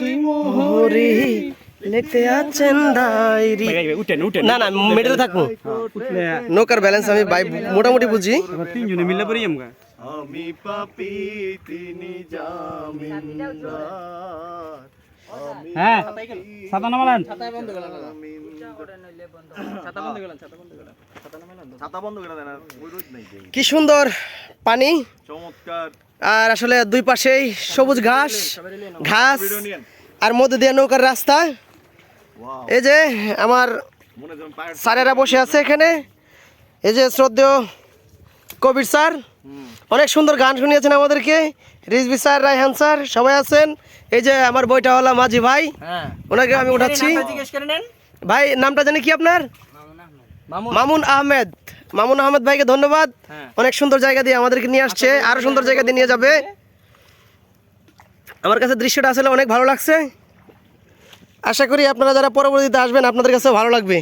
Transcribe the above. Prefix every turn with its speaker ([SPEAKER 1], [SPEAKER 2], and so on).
[SPEAKER 1] দুই
[SPEAKER 2] মোহরি লিখতে আছেন ডায়েরি
[SPEAKER 1] ভাই ভাই উঠেন উঠেন
[SPEAKER 2] না না মিডলে থাকব। নৌকার ব্যালেন্স আমি বাই মোটামুটি বুঝি।
[SPEAKER 1] তিনজনে মিলে পড়ি আমগা।
[SPEAKER 3] আমি পাপি তিনি জামিনদার।
[SPEAKER 1] হ্যাঁ ছাতা নামালেন।
[SPEAKER 3] ছাতা বন্ধ করে দেন আর ওই রোদ নাই। যে।
[SPEAKER 2] কি সুন্দর পানি। আর আসলে দুই পাশেই সবুজ ঘাস ঘাস আর মধ্যে দিয়ে নৌকার রাস্তা। এই যে আমার স্যারেরা বসে আছে এখানে। এই যে শ্রদ্ধেয় কবির স্যার। অনেক সুন্দর গান শুনিয়েছেন আমাদেরকে। রিজবি স্যার রায়হান স্যার সবাই আছেন। এই যে আমার বইটা হলো মাঝি ভাই। ওনাকে আমি উঠাচ্ছি। ভাই নামটা জানি কি আপনার? মামুন আহমেদ। মামুন আহমেদ ভাইকে ধন্যবাদ। অনেক সুন্দর জায়গা দিয়ে আমাদেরকে নিয়ে আসছে আরও সুন্দর জায়গা দিয়ে নিয়ে যাবে। আমার কাছে দৃশ্যটা আসলে অনেক ভালো লাগছে। আশা করি আপনারা যারা পরবর্তীতে আসবেন আপনাদের কাছে ভালো লাগবে।